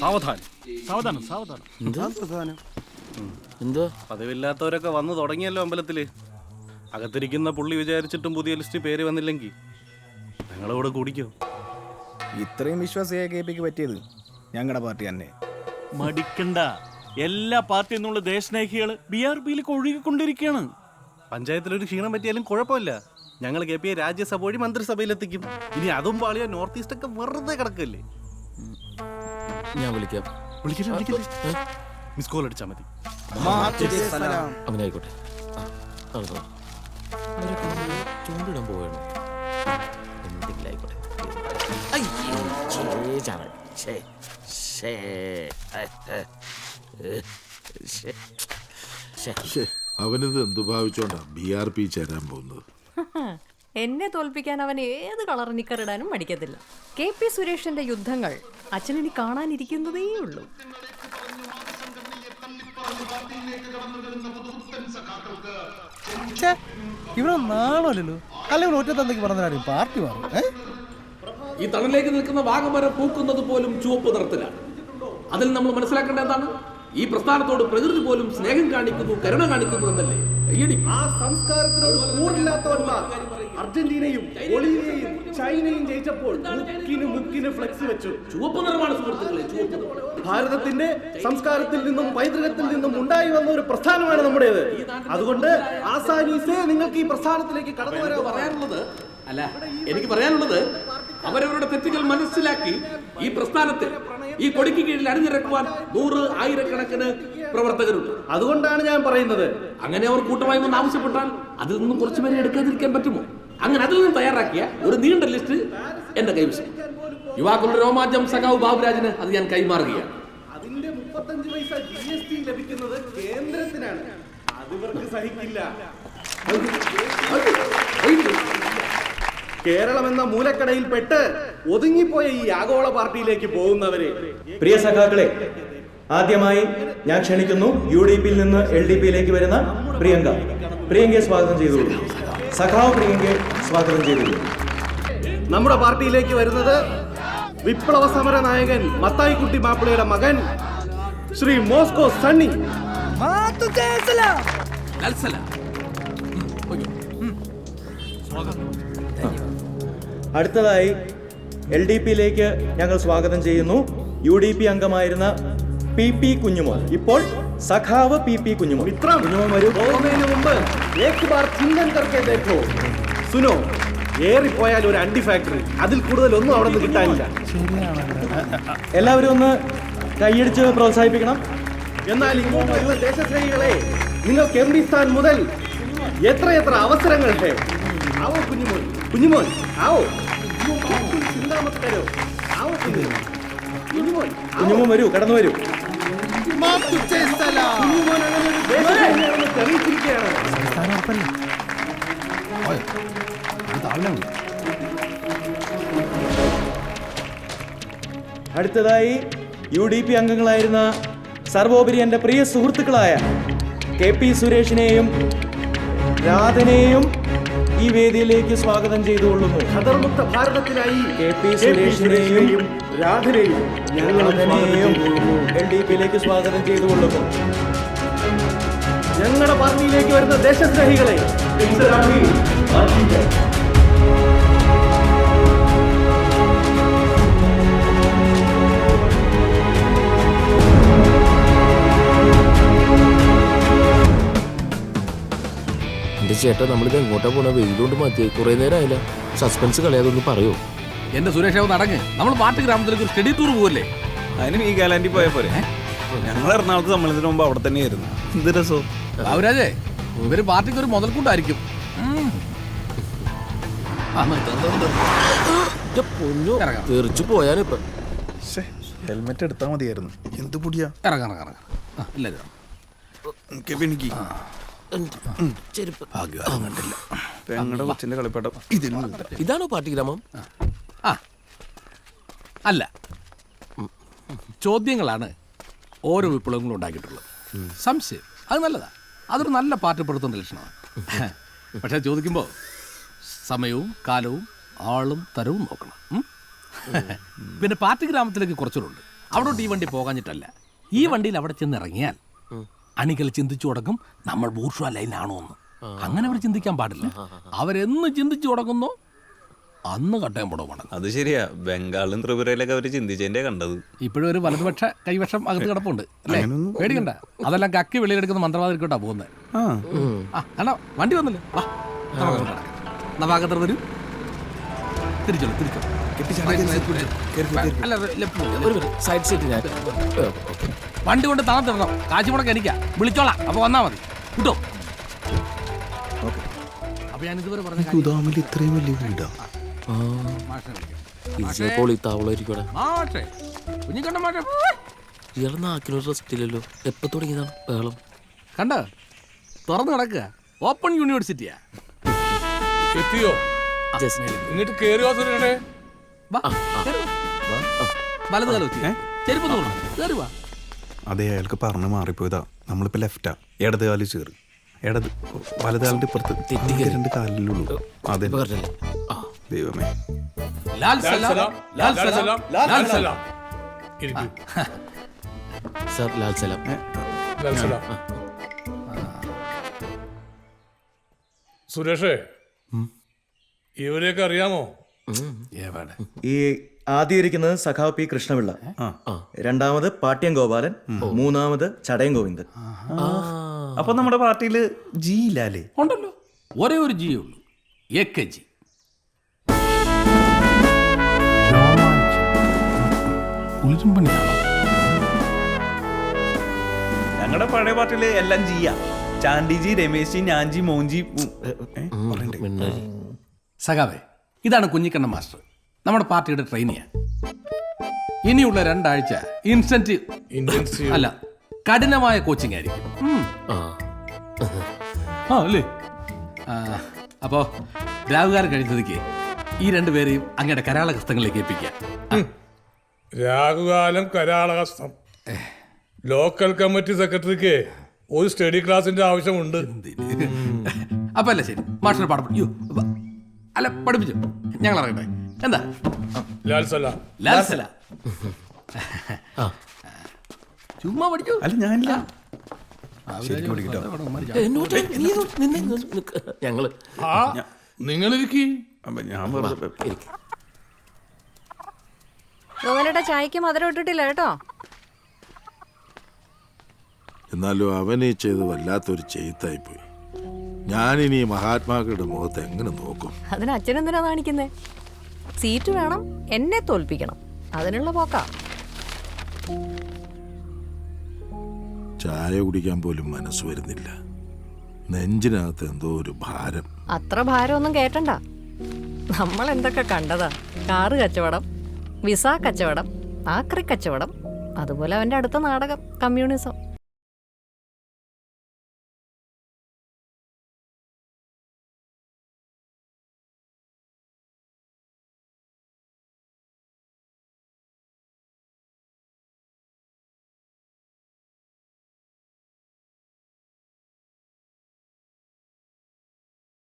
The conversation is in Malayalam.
സാവധാനം. സാവധാനം സാവധാനം. എന്തോ? പതിവില്ലാത്തവരൊക്കെ വന്നു തുടങ്ങിയല്ലോ അമ്പലത്തിൽ. അകത്തിരിക്കുന്ന പുള്ളി വിചാരിച്ചിട്ടും പുതിയ ലിസ്റ്റ് പേര് വന്നില്ലെങ്കിൽ ഞങ്ങളോട് കൂടിക്കോ. ഇത്രയും വിശ്വാസിയായ കെ പിക്ക് പറ്റിയത് ഞങ്ങളുടെ പാർട്ടി തന്നെ. മടിക്കണ്ട. എല്ലാ പാർട്ടി എന്നുള്ള ദേശസ്നേഹികൾ ബി ആർ പിയിലേക്ക് ഒഴുകിക്കൊണ്ടിരിക്കുകയാണ് പഞ്ചായത്തിലൊരു ക്ഷീണം പറ്റിയാലും കുഴപ്പമില്ല. ഞങ്ങൾ കെ പി എ രാജ്യസഭ വഴി മന്ത്രിസഭയിലെത്തിക്കും. ഇനി അതും പാളിയ നോർത്ത് ഈസ്റ്റ് ഒക്കെ വെറുതെ കിടക്കല്ലേ? ഞാൻ വിളിക്കാം. വിളിക്കില്ല വിളിക്കില്ല? മിസ് കോൾ അടിച്ചാൽ മതി. അവനായിക്കോട്ടെ. ആ, നടന്നോ. അവരൊക്കെ ഒന്ന് ചൂണ്ടിടാൻ പോവുകയാണ് എന്തെങ്കിലും ആയിക്കോട്ടെ. അവനിത് എന്തു ഭാവിച്ചോണ്ടാ ബി ആർ പി ചേരാൻ പോകുന്നത്? എന്നെ തോൽപ്പിക്കാൻ അവൻ ഏത് കളർ നിക്കറിടാനും മടിക്കത്തില്ല. കെ പി സുരേഷിന്റെ യുദ്ധങ്ങൾ അച്ഛനിനി കാണാനിരിക്കുന്നതേ ഉള്ളൂ. ഇവിടെ നാളല്ലോ അല്ലെങ്കിൽ ഒറ്റ തന്തയ്ക്ക് പറഞ്ഞാലും പാർട്ടി മാറും ഈ തണലിലേക്ക് നിൽക്കുന്ന വാഗമരം പൂക്കുന്നത് പോലും ചുവപ്പ് നിറത്തിലാണ്. അതിൽ നമ്മൾ മനസ്സിലാക്കേണ്ട എന്താണ്? ഈ പ്രസ്ഥാനത്തോട് പ്രകൃതി പോലും സ്നേഹം കാണിക്കുന്നു കരുണ കാണിക്കുന്നു എന്നല്ലേ? കയ്യടി ആ സംസ്കാരത്തിനോട് കൂറില്ലാത്തവന്മാർ അർജന്റീനയും ബൊളീവിയയും ചൈനയും ജയിച്ചപ്പോൾ മുക്കിന് മുക്കിന് ഫ്ലെക്സ് വെച്ചു. ചുവപ്പ് നിറമാണ് സുഹൃത്തുക്കളെ ഭാരതത്തിന്റെ സംസ്കാരത്തിൽ നിന്നും പൈതൃകത്തിൽ നിന്നും ഉണ്ടായി വന്ന ഒരു പ്രസ്ഥാനമാണ് നമ്മുടേത്. അതുകൊണ്ട് ആസാനീസേ നിങ്ങൾക്ക് ഈ പ്രസ്ഥാനത്തിലേക്ക് കടന്നു വരാൻ പറയാനുള്ളത്. അല്ല എനിക്ക് പറയാനുള്ളത് അവരവരുടെ തെറ്റുകൾ മനസ്സിലാക്കി ഈ പ്രസ്ഥാനത്തിൽ ഈ കൊടിക്ക് കീഴിൽ അണിനിരക്കുവാൻ നൂറ് ആയിരക്കണക്കിന് പ്രവർത്തകരുണ്ട്. അതുകൊണ്ടാണ് ഞാൻ പറയുന്നത്. അങ്ങനെ അവർ കൂട്ടമായി ഒന്ന് ആവശ്യപ്പെട്ടാൽ അതിൽ നിന്നും കുറച്ചുപേരെ എടുക്കാതിരിക്കാൻ പറ്റുമോ? അങ്ങനെ അതിൽ നിന്ന് തയ്യാറാക്കിയ ഒരു നീണ്ട ലിസ്റ്റ് എന്റെ കൈവശം. യുവാക്കളുടെ രോമാഞ്ചം സഖാവ് ബാബുരാജിന് അത് ഞാൻ കൈമാറുകയാണ്. അതിന്റെ മുപ്പത്തഞ്ച് പൈസ ജി എസ് ടി ലഭിക്കുന്നത് കേന്ദ്രത്തിനാണ്. അത് ഇവർക്ക് സഹിക്കില്ല. കേരളം എന്ന മൂലക്കടയിൽ പെട്ട് ഒതുങ്ങിപ്പോയ ഈ ആഗോള പാർട്ടിയിലേക്ക് പോകുന്നവരെ പ്രിയ സഖാക്കളെ ആദ്യമായി ഞാൻ ക്ഷണിക്കുന്നു യു ഡി പിയിൽ നിന്ന് എൽ ഡി പിയിലേക്ക് വരുന്ന പ്രിയങ്ക. പ്രിയങ്കയെ സ്വാഗതം ചെയ്തു. സഖാവ് പ്രിയങ്കയെ സ്വാഗതം ചെയ്തു. നമ്മുടെ പാർട്ടിയിലേക്ക് വരുന്നത് വിപ്ലവ സമര നായകൻ മത്തായിക്കുട്ടി മാപ്പിളയുടെ മകൻ ശ്രീ മോസ്കോ സണ്ണി. അടുത്തതായി എൽ ഡി പിയിലേക്ക് ഞങ്ങൾ സ്വാഗതം ചെയ്യുന്നു. യു ഡി പി അംഗമായിരുന്ന പി പി കുഞ്ഞുമോൻ ഇപ്പോൾ സഖാവ് പി പി കുഞ്ഞുമോൻ ഇത്ര കുഞ്ഞുമോൻ വരൂ പോകുന്നതിന് മുമ്പ് ഏക് ബാർ ചിന്തൻ കർക്കെ ദേഖോ സുനോ ഏറിപ്പോയാൽ ഒരു അണ്ടി ഫാക്ടറി അതിൽ കൂടുതൽ ഒന്നും അവിടെ നിന്ന് കിട്ടാനില്ല. എല്ലാവരും ഒന്ന് കൈയടിച്ച് പ്രോത്സാഹിപ്പിക്കണം. എന്നാൽ ഇങ്ങോട്ട് വരുന്ന ദേശസ്നേഹികളെ നിങ്ങൾക്ക് എം പി സ്ഥാൻ മുതൽ എത്ര അവസരങ്ങൾ ആവോ കുഞ്ഞുമോൻ കുഞ്ഞുമോൻ ആവോ. ചിന്താമത്തരോ തരോ ആവോ. കുഞ്ഞുമോൻ കുഞ്ഞുമോൻ വരൂ കടന്നു വരൂ. അടുത്തതായി യു ഡി പി അംഗങ്ങളായിരുന്ന സർവോപരി എന്റെ പ്രിയ സുഹൃത്തുക്കളായ കെ പി സുരേഷിനെയും രാധനെയും ഈ വേദിയിലേക്ക് സ്വാഗതം ചെയ്തുകൊള്ളുന്നു. ഭാരതത്തിനായി കെ പി സുരേഷിനെയും സുരേഷിനെയും രാധനെയും ഞങ്ങൾ രാധനെയും സ്വാഗതം ചെയ്തു കൊള്ളുന്നു സ്വാഗതം ചെയ്തുകൊള്ളുന്നു. ഞങ്ങളുടെ പാർട്ടിയിലേക്ക് വരുന്ന ദേശസ്നേഹികളെ എന്റെ ചേട്ടാ നമ്മളിത് എങ്ങോട്ടാ പോണ? വെയിലുകൊണ്ട് മതിയായി. കുറെ നേരം ആയില്ല സസ്പെൻസ് കളയാതൊന്ന് പറയോ. എന്റെ സുരേഷ് അവ നടങ്ങ്. നമ്മൾ പാട്ട് ഗ്രാമത്തിലേക്ക് ഒരു സ്റ്റഡി ടൂർ പോകല്ലേ അതിന് ഈ ഗാലാന്റി പോയ പോരെ. ഞങ്ങൾ എറണാകുളത്ത് സമ്മേളനത്തിന് മുമ്പ് അവിടെ തന്നെയായിരുന്നു എന്ത് രസോ? അവരാജേ ഇവർ പാർട്ടിക്ക് ഒരു മുതൽക്കൂട്ടായിരിക്കും. തെറിച്ചു പോയാലിപ്പ ഹെൽമെറ്റ് എടുത്താൽ മതിയായിരുന്നു. എന്ത് പൊടിയാ? ഇറങ്ങ്, ഇറങ്ങ്, ഇറങ്ങ്. ആ, ഇല്ല, ഇല്ല. എനിക്ക്. ചെരുപ്പ്. കണ്ടില്ല. പെങ്ങളുടെ കൊച്ചിന്റെ കളിപ്പാട്ടം. ഇതാണോ പാർട്ടി ഗ്രാമം? ആ. അല്ല. ചോദ്യങ്ങളാണ് ഓരോ വിപ്ലവങ്ങളും ഉണ്ടാക്കിയിട്ടുള്ളത്. സംശയം. അത് നല്ലതാ. അതൊരു നല്ല പാർട്ടി പെടുത്തുന്ന ലക്ഷണമാണ്. പക്ഷെ ചോദിക്കുമ്പോൾ സമയവും കാലവും ആളും തരവും നോക്കണം. പിന്നെ പാർട്ടി ഗ്രാമത്തിലേക്ക് കുറച്ചുകൂടെ അവിടോട്ട് ഈ വണ്ടി പോകാഞ്ഞിട്ടല്ല. ഈ വണ്ടിയിൽ അവിടെ ചെന്ന് ഇറങ്ങിയാൽ അണികൾ ചിന്തിച്ചു തുടങ്ങും. നമ്മൾ ബൂർഷ ലൈനാണോ എന്ന് അങ്ങനെ അവർ ചിന്തിക്കാൻ പാടില്ല. അവരെന്ന് ചിന്തിച്ചു തുടങ്ങുന്നോ അന്ന് കട്ടയം പുടവണം അത് ശരിയാ. ബംഗാളും ത്രിപുരയിലൊക്കെ അവർ ചിന്തിച്ചതിന്റെ കണ്ടത്. ഇപ്പോഴും ഒരു വലതുപക്ഷ കൈവശം അകത്ത് കിടപ്പുണ്ട്. അല്ലേ? പേടിക്കണ്ട. അതെല്ലാം കക്കി വെളിയിലെടുക്കുന്ന മന്ത്രവാദിക്കോട്ടാ പോകുന്നത് ആ. കണ്ടോ വണ്ടി വന്നില്ലേ? വാ. നവാഗതർ വരൂ. തിരിച്ചോളൂ തിരിച്ചോളൂ. വണ്ടി കൊണ്ട് താണത്തിടണം തരണം കാശിമുടക്ക് എനിക്കാ വിളിച്ചോളാം. അപ്പൊ വന്നാ മതി. കിട്ടോ അപ്പൊ ഞാൻ ഇതുവരെ പറഞ്ഞു ഇത്രയും വലിയ വീടാ. ചിലപ്പോൾ ഈ താവളായിരിക്കും ഇവിടെ മാഷെ കുഞ്ഞിക്കണ്ട മാഷെ. ഇയാളെ നാക്കിനൊരു റെസ്റ്റ് ഇല്ലല്ലോ. എപ്പ തുടങ്ങിയതാണ് ബഹളം? കണ്ട? തുറന്നു കിടക്കുക. ഓപ്പൺ യൂണിവേഴ്സിറ്റിയാ എത്തിയോ ഇങ്ങോട്ട് കേറി വാ. വലത് കാലം ചെരുപ്പ് കയറി അതെ അയാൾക്ക് പറഞ്ഞു മാറിപ്പോയതാ. നമ്മളിപ്പോ ലെഫ്റ്റാ ഇടത് കാലിൽ ചേറ് ഇടത് വലത് കാലിന്റെ ഇപ്പുറത്ത്. രണ്ട് കാലിലുള്ളൂ അതെ പറഞ്ഞല്ലേ? ആ. ദൈവമേ. ലാൽ സലാം. ലാൽ സലാം. ലാൽ സലാം. ഇരിക്കൂ സാർ ലാൽ സലാം. ലാൽ സലാം. സുരേഷേ ഇവരെയൊക്കെ അറിയാമോ? ഈ ആദ്യം ഇരിക്കുന്നത് സഖാവ് പി. കൃഷ്ണപിള്ള. രണ്ടാമത് പാട്യം ഗോപാലൻ. മൂന്നാമത് ചടയൻ ഗോവിന്ദൻ. അപ്പൊ നമ്മുടെ പാർട്ടിയിൽ ജി ഇല്ലാലേ? ഉണ്ടല്ലോ. ഒരേ ഒരു ജി ഉള്ളൂ. എ കെ ജി കുളിരുമ്പണിയാണോ ഞങ്ങളുടെ പഴയ പാട്ടിൽ എല്ലാം ചെയ്യാം ചാണ്ടിജി രമേശ് ഞാൻജി മോൻജി ഉം, ഏ, പറയണ്ടേ? സഖാവേ ഇതാണ് കുഞ്ഞിക്കണ്ണ മാസ്റ്റർ. നമ്മുടെ പാർട്ടിയുടെ ട്രെയിനിയാ ഇനിയുള്ള രണ്ടാഴ്ച ഇൻസെന്റീവ് ഇന്റൻസീവ് അല്ല കഠിനമായ കോച്ചിങ് ആയിരിക്കും. ഉം. ആ. ആ അല്ലേ? ആ, അപ്പോ രാവുകാരൻ കഴിഞ്ഞതിക്ക് ഈ രണ്ടുപേരെയും അങ്ങയുടെ കരാള കൃത്യങ്ങളിലേക്ക് ഏൽപ്പിക്കാം. രാഹുകാലം കരാളഹസ്തം. ലോക്കൽ കമ്മിറ്റി സെക്രട്ടറിക്ക് ഒരു സ്റ്റഡി ക്ലാസിന്റെ ആവശ്യമുണ്ട്. അപ്പൊ അല്ല ശരി. പഠി- യ്യോ, അല്ല പഠിപ്പിച്ചു. ഞങ്ങൾ അറിയട്ടെ എന്താ? ലാൽ സലാം. ലാൽസല ആ. ചുമ്മാ പഠിച്ചു അല്ല ഞാനില്ല. ഞങ്ങൾ നിങ്ങൾ ഇരിക്കും ഞാൻ. ഗോവലയുടെ ചായക്ക് മധുരം ഇട്ടിട്ടില്ല കേട്ടോ. എന്നാലും അവനെ ചെയ്ത് വല്ലാത്തൊരു ചെയ്ത്തായിപ്പോയി. ഞാനിനി ഇനി മഹാത്മാക്കളുടെ മുഖത്ത് എങ്ങനെ നോക്കും? അതിന് അച്ഛനെന്തിനാ കാണിക്കുന്നേ? സീറ്റ് വേണം എന്നെ തോൽപ്പിക്കണം. അതിനുള്ള പോക്കാ. ചായ കുടിക്കാൻ പോലും മനസ്സ് വരുന്നില്ല. നെഞ്ചിനകത്ത് എന്തോ ഒരു ഭാരം. അത്ര ഭാരമൊന്നും കേട്ടണ്ട. നമ്മൾ എന്തൊക്കെ കണ്ടതാ? കാറ് കച്ചവടം വിസ കച്ചവടം ആക്രി കച്ചവടം അതുപോലെ അവന്റെ അടുത്ത നാടകം കമ്മ്യൂണിസം.